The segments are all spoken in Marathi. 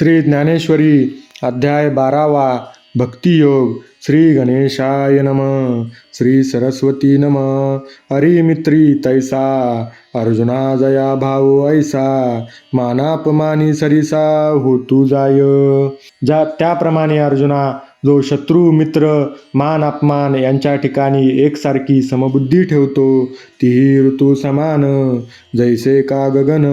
श्री ज्ञानेश्वरी अध्याय बारावा भक्तियोग श्री गणेशाय नम श्री सरस्वती नम। हरिमित्री तैसा अर्जुना जया भाऊ ऐसा मानापमानी सरिसा होतू जाय। ज्या त्याप्रमाणे अर्जुना जो शत्रू मित्र मान अपमान यांच्या ठिकाणी एकसारखी समबुद्धी ठेवतो तीही ऋतू समान. जैसे का गगन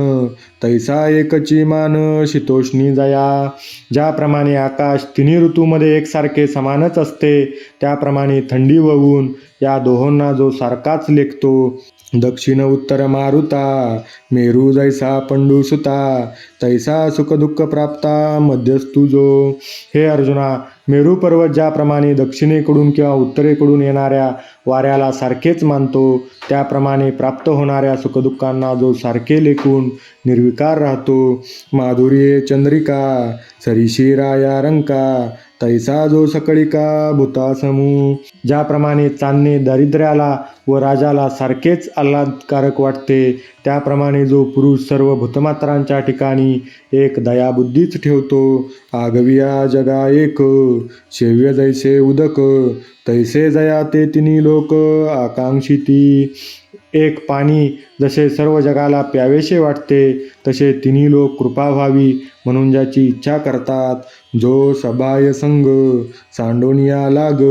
तैसा एकची मान शीतोष्णी जया. ज्याप्रमाणे आकाश तिन्ही ऋतूमध्ये एकसारखे समानच असते त्याप्रमाणे थंडी व ऊन या दोहोंना जो सारखाच लेखतो. दक्षिण उत्तर मारुता मेरू जैसा पंडू सुता तैसा सुखदुःख प्राप्ता मध्यस्थू जो हे अर्जुना मेरू पर्वत ज्याप्रमाणे दक्षिणेकडून किंवा उत्तरेकडून येणाऱ्या वाऱ्याला सारखेच मानतो त्याप्रमाणे प्राप्त होणाऱ्या सुखदुःखांना जो सारखे लेखून निर्विकार राहतो. माधुर्ये चंद्रिका सरिशिराया रंका तैसा जो सकळिका भूतासमू ज्याप्रमाणे चांदणे दारिद्र्याला व राजाला सारखेच आल्हादकारक वाटते त्याप्रमाणे जो पुरुष सर्व भूतमात्रांच्या ठिकाणी एक दयाबुद्धीच ठेवतो आगविया जगा एक शेव्य जैसे उदक तैसे जया ते तिन्ही लोक आकांक्षिती. एक पाणी जसे सर्व जगाला प्यावेसे वाटते तसे तिन्ही लोक कृपा व्हावी म्हणून ज्याची इच्छा करतात. जो सबाय संग सांडोनिया लाग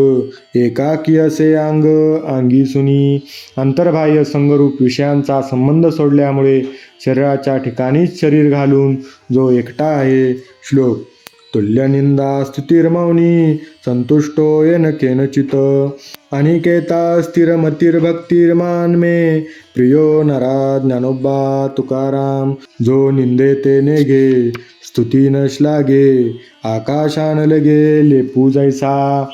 एकाकी असे अंग अंगी सुनी. अंतर्बाह्य संगरूप विषयांचा संबंध सोडल्यामुळे शरीराच्या ठिकाणीच शरीर घालून जो एकटा आहे श्लोक तुल्यनिंदा स्तुतिर्मौनी संतुष्टो येन केनचित। अनिकेता स्थिरमतिर्भक्तिर्मान मे प्रियो नरा ज्ञानोबा तुकाराम। जो निंदे ते नेघे स्तुती न श्लाघे आकाशान लगे लेपू जैसा।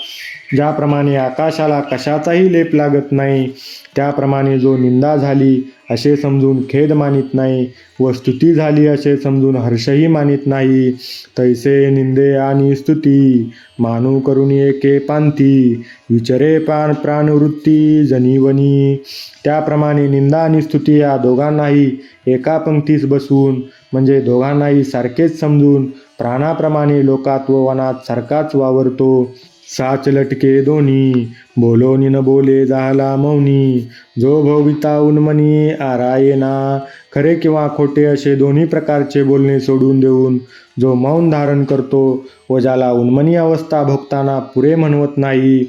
ज्याप्रमाणे आकाशाला कशाचाही लेप लागत नाही त्याप्रमाणे जो निंदा झाली असे समजून खेद मानित नाही व स्तुती झाली असे समजून हर्षही मानित नाही. तैसे निंदे आणि स्तुती मानू करून एके पांती विचरे प्राण प्राणवृत्ती जनीवनी त्याप्रमाणे निंदा आणि स्तुती या दोघांनाही एका पंक्तीस बसून म्हणजे दोघांनाही सारखेच समजून प्राणाप्रमाणे लोकात व वनात सारखाच वावरतो. साच लटके दोन्ही. बोलोनी न बोले झाला मौनी. जो भोविता उन्मनी आरायना खरे किंवा खोटे असे दोन्ही प्रकारचे बोलणे सोडून देऊन जो मौन धारण करतो व ज्याला उन्मनी अवस्था भोगताना पुरे म्हणवत नाही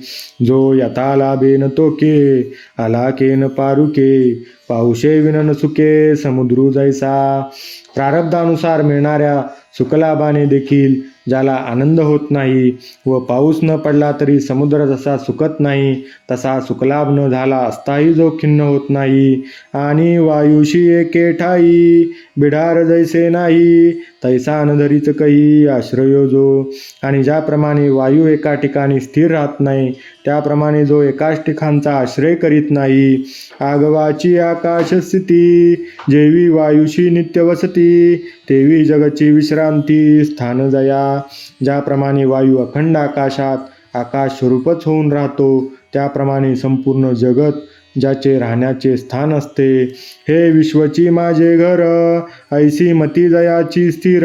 जो यथालाभे न तो तोके आला न पारुके पाऊशे विनन सुके समुद्रू जैसा. प्रारब्धानुसार मिळणाऱ्या सुखलाभाने देखील ज्याला आनंद होत नाही व पाऊस न पडला तरी समुद्र जसा सुकत नाही तसा सुखलाभ न झाला असताही जो खिन्न होत नाही. आणि वायुशी एके ठाई बिढार जैसे नाही. तैसा न काही कही आश्रयो जो. आणि ज्याप्रमाणे वायू एका ठिकाणी स्थिर राहत नाही त्याप्रमाणे जो एकाच ठिकाणचा आश्रय करीत नाही. आगवाची आकाश स्थिती जेवी वायुशी नित्य वसती तेवी जगची विश्रांती स्थान जया. ज्याप्रमाणे वायू अखंड आकाशात आकाश स्वरूपच होऊन राहतो त्याप्रमाणे संपूर्ण जगत ज्याचे राहण्याचे स्थान असते. हे विश्वची माझे घर ऐसी मती जयाची स्थिर.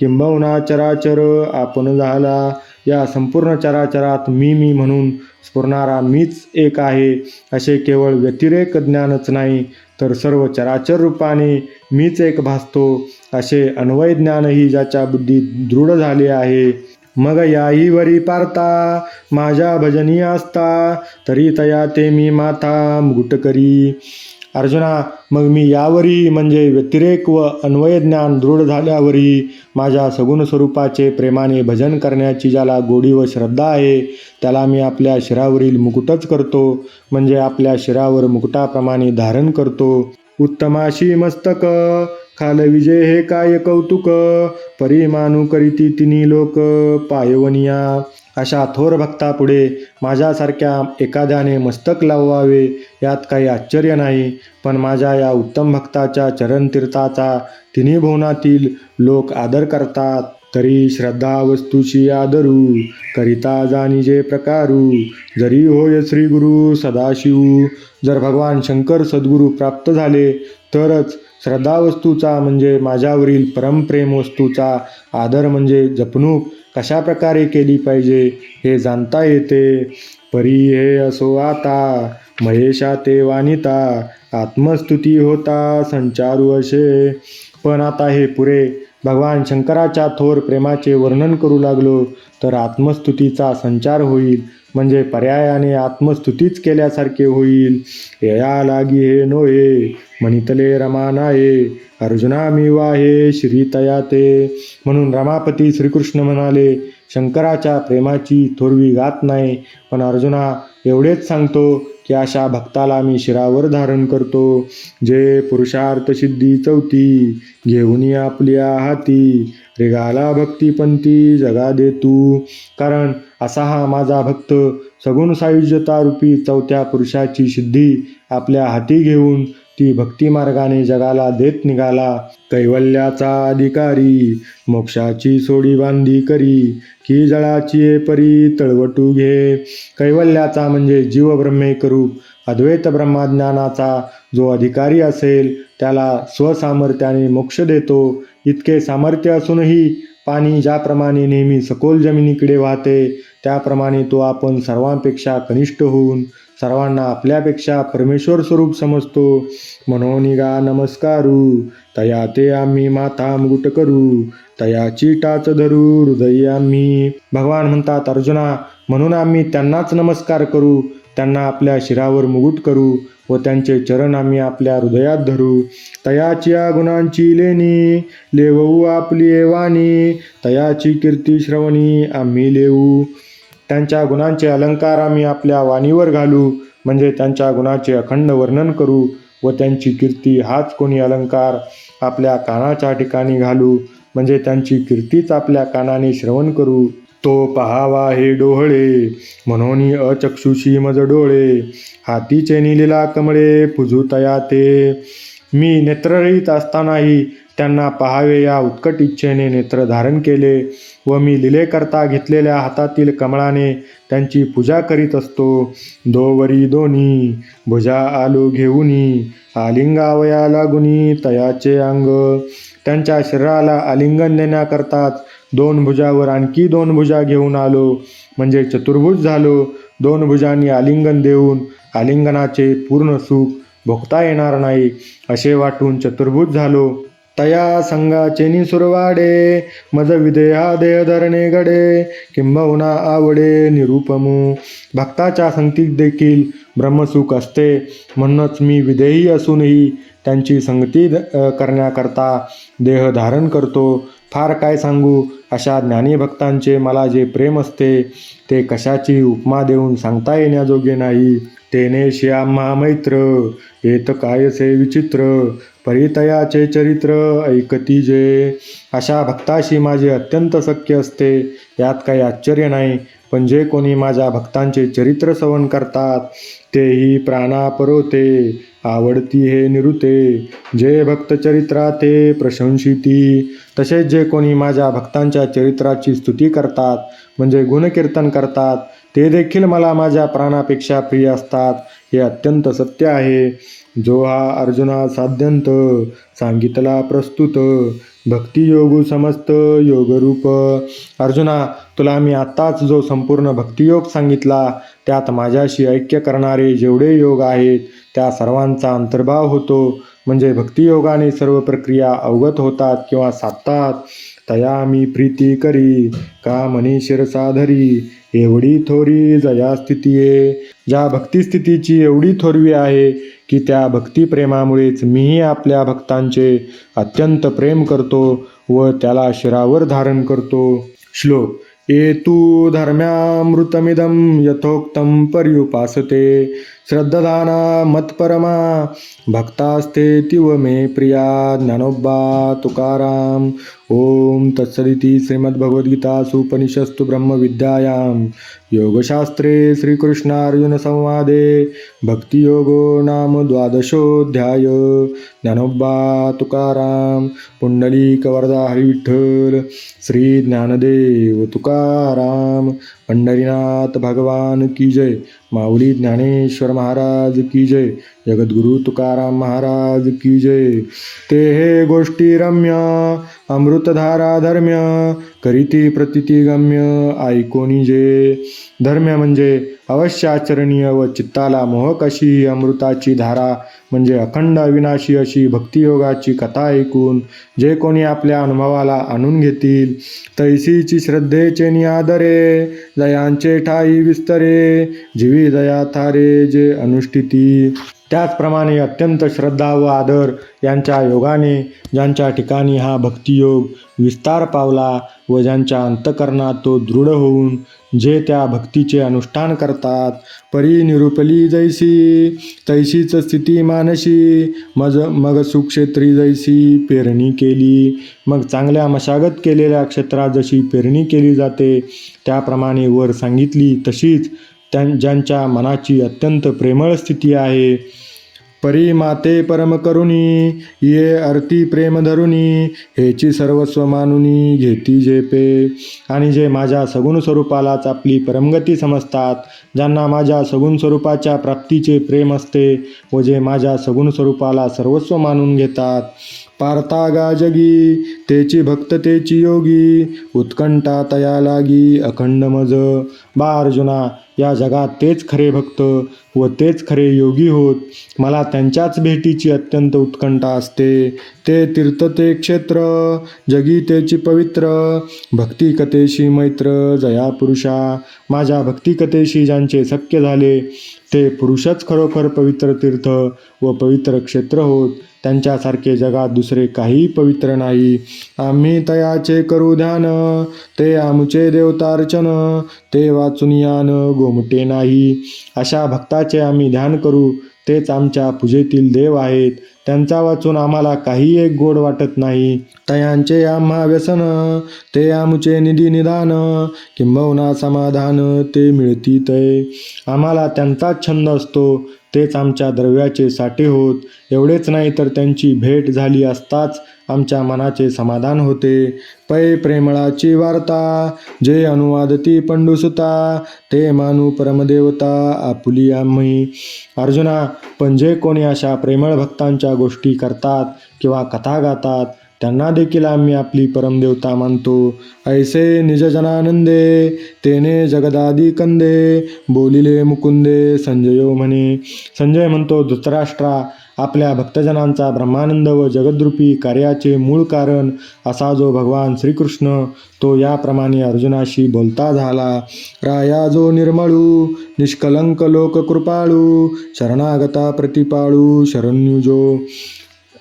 किंबहुना चराचर आपण झाला. या संपूर्ण चराचरात मी मी म्हणून स्फुरणारा मीच एक आहे. असे केवळ व्यतिरेक ज्ञानच नाही तर सर्व चराचर रूपाने मीच एक भासतो. असे अन्वय ज्ञानही ज्याच्या बुद्धीत दृढ झाले आहे. मग याही वरी पारता माझ्या भजनी असता तरी तया ते मी माथा मुकुट करी. अर्जुना मग मी यावरी म्हणजे व्यतिरेक व अन्वय ज्ञान दृढ झाल्यावरही माझ्या सगुण स्वरूपाचे प्रेमाने भजन करण्याची ज्याला गोडी व श्रद्धा आहे त्याला मी आपल्या शिरावरील मुकुटच करतो म्हणजे आपल्या शिरावर मुकुटाप्रमाणे धारण करतो. उत्तमाशी मस्तक खाल विजय हे काय कौतुक? परिमानू करीती तिन्ही लोक पायवनिया. अशा थोर भक्तापुढे माझ्यासारख्या एखाद्याने मस्तक लावावे यात काही आश्चर्य नाही. पण माझ्या या उत्तम भक्ताच्या चरणतीर्थाचा तिन्ही भुवनातील लोक आदर करतात. तरी श्रद्धा वस्तूची आदरू करिता जाणीजे प्रकारू. जरी होय श्री गुरु सदाशिव जर भगवान शंकर सद्गुरू प्राप्त झाले तरच श्रद्धा वस्तूचा म्हणजे माझ्यावरील परमप्रेम वस्तूचा आदर म्हणजे जपणूक कशा प्रकारे केली पाहिजे हे जाणता येते. परी हे असो आता महेशा ते वानिता आत्मस्तुती होता संचारू असे. पण आता हे पुरे भगवान शंकराच्या थोर प्रेमाचे वर्णन करू लागलो तर आत्मस्तुतीचा संचार होईल म्हणजे पर्यायाने आत्मस्तुतीच केल्यासारखे होईल. या लागी हे नोहे म्हणितले रमानाये अर्जुना मी वाहे श्रीतया ते. म्हणून रमापती श्रीकृष्ण म्हणाले शंकराच्या प्रेमाची थोरवी गात नाही. पण अर्जुना एवढेच सांगतो की अशा भक्ताला मी शिरावर धारण करतो. जे पुरुषार्थ सिद्धी चौथी घेऊन आपल्या हाती रेगाला भक्तीपंथी जगा दे तू. कारण असा हा माझा भक्त सगुण सायुज्यता रूपी चौथ्या पुरुषाची सिद्धी आपल्या हाती घेऊन ती भक्तिमार्गाने जगाला देत निघाला. कैवल्याचा अधिकारी मोक्षाची सोडी बांधी करी की जळाची परी तळवटू घे. कैवल्याचा म्हणजे जीवब्रह्मे करू अद्वैत ब्रह्मज्ञानाचा जो अधिकारी असेल त्याला स्वसामर्थ्याने मोक्ष देतो. इतके सामर्थ्य असूनही पाणी ज्याप्रमाणे नेहमी सखोल जमिनीकडे वाहते त्याप्रमाणे तो आपण सर्वांपेक्षा कनिष्ठ होऊन सर्वांना आपल्यापेक्षा परमेश्वर स्वरूप समजतो. म्हणून गा नमस्कारू. तया ते आम्ही माथा मुकुट करू. तयाची टाच धरू हृदय आम्ही. भगवान म्हणतात अर्जुना म्हणून आम्ही त्यांनाच नमस्कार करू. त्यांना आपल्या शिरावर मुकुट करू व त्यांचे चरण आम्ही आपल्या हृदयात धरू. तयाची या गुणांची लेणी लेवू आपली वाणी तयाची कीर्ती श्रवणी आम्ही लेऊ त्यांच्या गुणांचे अलंकार आम्ही आपल्या वाणीवर घालू म्हणजे त्यांच्या गुणाचे अखंड वर्णन करू व त्यांची कीर्ती हाच कोणी अलंकार आपल्या कानाच्या ठिकाणी घालू म्हणजे त्यांची कीर्तीच आपल्या कानाने श्रवण करू. तो पहावा हे डोहळे म्हणून अचक्षुषी मज डोळे हातीचे निलेला कमळे पुजू तया ते. मी नेत्ररहित असतानाही त्यांना पहावे या उत्कट इच्छेने नेत्र धारण केले व मी लिलेकरता घेतलेल्या हातातील कमळाने त्यांची पूजा करीत असतो. दोवरी दोन्ही भुजा आलू घेऊनी आलिंगावया लागुनी तयाचे अंग. त्यांच्या शरीराला आलिंगन देण्याकरताच दोन भुजावर आणखी दोन भुजा घेऊन आलो. म्हणजे चतुर्भुज झालो. दोन भुजांनी आलिंगन देऊन आलिंगनाचे पूर्ण सुख भोगता येणार नाही असे वाटून चतुर्भुज झालो. तया संगाचे सुरवाडे मज विदेहा देह धरणे गडे किंबहुना आवडे निरुपमू. भक्ताच्या संगतीत देखील ब्रह्मसुख असते. म्हणूनच मी विदेही असूनही त्यांची संगती करण्याकरता देह धारण करतो. फार काय सांगू? अशा ज्ञानी भक्तांचे मला जे प्रेम असते ते कशाची उपमा देऊन सांगता येण्याजोगे नाही. तेने श्यामा मैत्र येत कायसे विचित्र परितयाचे चरित्र ऐकती जे? अशा भक्ताशी माझे अत्यंत शक्य असते यात काही आश्चर्य नाही. पण जे कोणी माझ्या भक्तांचे चरित्र सवन करतात तेही प्राणापरोते आवडती हे निरुते. जे भक्त चरित्रा ते प्रशंसिती. तसेच जे कोणी माझ्या भक्तांच्या चरित्राची स्तुती करतात म्हणजे गुणकीर्तन करतात ते देखील मला माझ्या प्राणापेक्षा प्रिय असतात हे अत्यंत सत्य आहे. जो हा अर्जुना साध्यंत सांगितला प्रस्तुत. भक्तियोगू समस्त योगरूप. अर्जुना तुला मी आत्ताच जो संपूर्ण भक्तियोग सांगितला त्यात माझ्याशी ऐक्य करणारे जेवढे योग आहेत त्या सर्वांचा अंतर्भाव होतो. म्हणजे भक्तियोगाने सर्व प्रक्रिया अवगत होतात किंवा साधतात. तया मी प्रीती करी का मनी शिरसाधरी एवढी थोरी जया स्थितीये. ज्या भक्तिस्थितीची एवढी थोरवी आहे की त्या भक्तिप्रेमामुळेच मीही आपल्या भक्तांचे अत्यंत प्रेम करतो व त्याला शिरावर धारण करतो. श्लोक एतू धर्म्यामृतमिदं यथोक्तं पर्युपासते. श्रद्धदाना मत्परमा भक्तास्ते तिव मे प्रिया ज्ञानोबा तुकाराम। ओम तत्सदिति श्रीमद्भगवद्गीतासूपनिषत्सु ब्रह्मविद्यायां। योगशास्त्रे श्रीकृष्णार्जुनसंवादे भक्तियोगो नाम द्वादशोऽध्याय। ज्ञानोबा तुकाराम पुण्डलीकवरदा हरिविठ्ठल श्री ज्ञानदेव तुकाराम पंढरीनाथ भगवान की जय। माऊली ज्ञानेश्वर महाराज की जय जगद्गुरु तुकाराम महाराज की जय. ते हे गोष्टी रम्य अमृतधारा धर्म्य करीती प्रतिती गम्य ऐकोनी जे. धर्म्य म्हणजे अवश्य आचरणीय व चित्ताला मोहक अशी ही अमृताची धारा म्हणजे अखंड अविनाशी अशी भक्तियोगाची कथा ऐकून जे कोणी आपल्या अनुभवाला आणून घेतील तैसीची श्रद्धेचे निआदरे दयांचे ठाई विस्तरे जीवी दया थारे जे अनुष्ठिती. त्याचप्रमाणे अत्यंत श्रद्धा व आदर यांच्या योगाने ज्यांच्या ठिकाणी हा भक्तियोग विस्तार पावला व ज्यांच्या अंतकरणात तो दृढ होऊन जे त्या भक्तीचे अनुष्ठान करतात परी निरुपली जैसी तैशीच स्थिती मानशी मज मग सुक्षेत्री जैसी पेरणी केली. मग चांगल्या मशागत केलेल्या क्षेत्रात जशी पेरणी केली जाते त्याप्रमाणे वर सांगितली तशीच त्यां ज्यांच्या मनाची अत्यंत प्रेमळ स्थिती आहे. परी माते परम करुणी ये अर्थी प्रेम धरुणी हेची सर्वस्व मानुनी घेती झेपे. आणि जे माझ्या सगुण स्वरूपालाच आपली परमगती समजतात ज्यांना माझ्या सगुण स्वरूपाच्या प्राप्तीचे प्रेम असते व जे माझ्या सगुण स्वरूपाला सर्वस्व मानून घेतात पारतागा जगी तेची भक्त तेची योगी उत्कंठा तया लागी अखंड मज. बा अर्जुना या जगात तेच खरे भक्त व तेच खरे योगी होत. मला त्यांच्याच भेटीची अत्यंत उत्कंठा असते. ते तीर्थ ते क्षेत्र जगी तेची पवित्र. भक्ती कथेशी मैत्र जया पुरुषा. माझ्या भक्ती कथेशी ज्यांचे शक्य झाले ते पुरुषच खरोखर पवित्र तीर्थ व पवित्र क्षेत्र होत त्यांच्यासारखे जगात दुसरे काही पवित्र नाही. आम्ही तयाचे करू ध्यान ते आमचे देवतार्चन ते वाचून यान गोमटे नाही. अशा भक्ताचे आम्ही ध्यान करू तेच आमच्या पूजेतील देव आहेत. त्यांचा वाचून आम्हाला काही एक गोड वाटत नाही. तयांचे आम्हा व्यसन ते आमचे निधी निदान किंबहुना समाधान ते मिळती तय आम्हाला त्यांचाच छंद असतो तेच आमच्या द्रव्याचे साठे होत. एवढेच नाही तर त्यांची भेट झाली असताच आमच्या मनाचे समाधान होते. पै प्रेमळाची वार्ता जे अनुवादती पंडुसुता ते मानू परमदेवता आपुली आम्ही. अर्जुना पण जे कोणी अशा प्रेमळ भक्तांच्या गोष्टी करतात किंवा कथा गातात त्यांना देखील आम्ही आपली परमदेवता मानतो. ऐसे निजजनानंदे तेने जगदादी कंदे बोलिले मुकुंदे संजयो म्हणे. संजय म्हणतो धृतराष्ट्रा आपल्या भक्तजनांचा ब्रह्मानंद व जगद्रूपी कार्याचे मूळ कारण असा जो भगवान श्रीकृष्ण तो याप्रमाणे अर्जुनाशी बोलता झाला. राया जो निर्मळू निष्कलंक लोक कृपाळू शरणागता प्रतिपाळू शरण्युजो.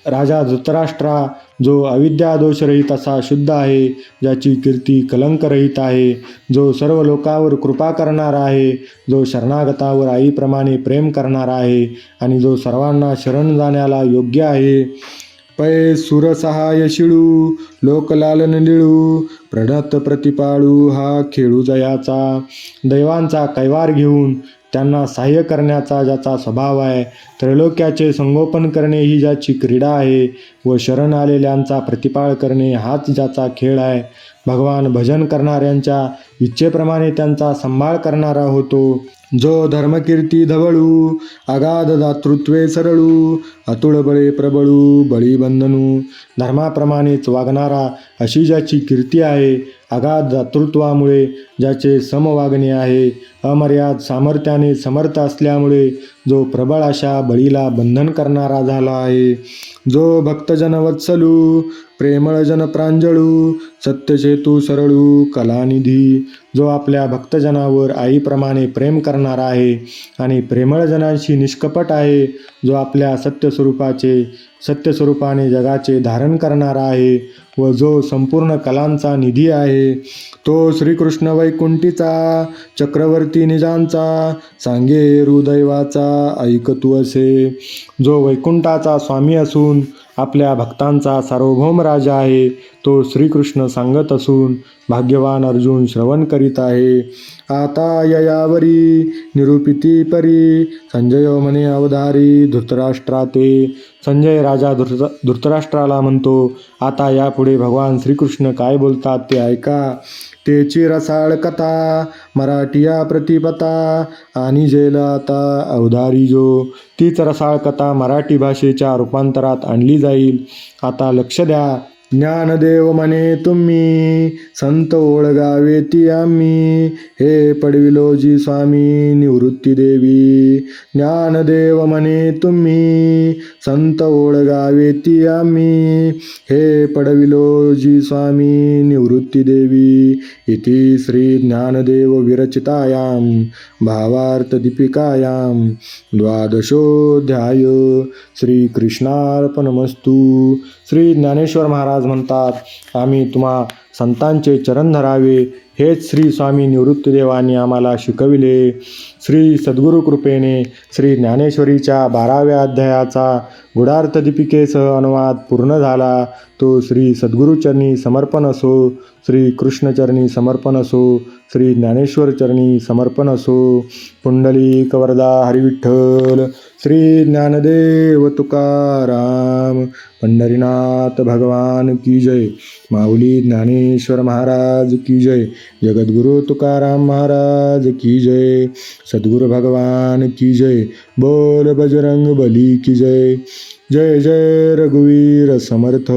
राजा धृतराष्ट्रा जो अविद्यादोषरहित असा शुद्ध आहे ज्याची कीर्ती कलंकरहित आहे जो सर्व लोकांवर कृपा करणारा आहे जो शरणागतावर आईप्रमाणे प्रेम करणारा आहे आणि जो सर्वांना शरण जाण्याला योग्य आहे. पै सुरसहाय शिळू लोकलालन लिळू प्रणत प्रतिपाळू हा खेळू जयाचा दैवांचा कैवार घेऊन त्यांना सहाय्य करण्याचा ज्याचा स्वभाव आहे त्रैलोक्याचे संगोपन करणे ही ज्याची क्रीडा आहे व शरण आलेल्यांचा प्रतिपाळ करणे हाच ज्याचा खेळ आहे. भगवान भजन करणाऱ्यांच्या इच्छेप्रमाणे त्यांचा सांभाळ करणारा होतो. जो धर्मकीर्ती धवळू अगाध दातृत्वे सरळू अतुळ बळे प्रबळू बळी बंधनू धर्माप्रमाणेच वागणारा अशी ज्याची कीर्ती आहे अगाध दातृत्वामुळे ज्याचे समवागणे आहे अमर्याद सामर्थ्याने समर्थ असल्यामुळे जो प्रबळ अशा बळीला बंधन करणारा झाला आहे. जो भक्तजन वत्सलू प्रेमळ जन प्रांजळू सत्यचेतू सरळू कलानिधी जो आपल्या भक्तजनावर आईप्रमाणे प्रेम करणारा आहे आणि प्रेमळजनांशी निष्कपट आहे जो आपल्या सत्यस्वरूपाचे सत्यस्वरूपाने जगाचे धारण करणारा आहे व जो संपूर्ण कलांचा निधी आहे तो श्रीकृष्ण वैकुंठीचा चक्रवर्ती निजांचा सांगे हृदैवाचा ऐकतू असे. जो वैकुंठाचा स्वामी असून आपल्या भक्तांचा सार्वभौम राजा आहे तो श्रीकृष्ण सांगत असून भाग्यवान अर्जुन श्रवण करीत आहे. आता ययावरी निरूपिती परी संजय म्हणे अवधारी धृतराष्ट्राते. संजय राजा धृत धृतराष्ट्राला म्हणतो आता यापुढे भगवान श्रीकृष्ण काय बोलतात ते ऐका. तेची रसाळ कथा मराठिया प्रतिपता आणि जेल आता अवधारी जो. तीच रसाळ कथा मराठी भाषेच्या रूपांतरात आणली जाईल. आता लक्ष द्या. ज्ञानदेव म्हणे तुम्ही संत ओळगावे ती आम्ही. हे पडविलोजी स्वामी निवृत्ती देवी. ज्ञानदेव म्हणे तुम्ही संत ओळगावे ती आम्ही. हे पडविलोजी स्वामी निवृत्ती देवी. इति श्री ज्ञानदेव विरचितायां भावार्थदीपिकायां द्वादशोध्याय. श्रीकृष्णार्पणमस्तू. श्री ज्ञानेश्वर महाराज. म्हणतात आम्ही तुम्हा संतांचे चरण धरावे. हेच श्री स्वामी निवृत्तीदेवांनी आम्हाला शिकविले. श्री सद्गुरु कृपेने श्री ज्ञानेश्वरीच्या बाराव्या अध्यायाचा गुढार्थ दीपिकेसह अनुवाद पूर्ण झाला. तो श्री सद्गुरुचरणी समर्पण असो श्री कृष्णचरणी समर्पण असो श्री ज्ञानेश्वर चरणी समर्पण असो. पुंडली कवरदा हरिविठ्ठल श्री ज्ञानदेव तुकाराम पंढरीनाथ भगवान की जय माऊली ज्ञानेश्वर महाराज की जय. जगद्गुरु तुकाराम महाराज की जय। सद्गुरु भगवान की जय। बोल बजरंग बली की जय। जय जय रघुवीर समर्थ।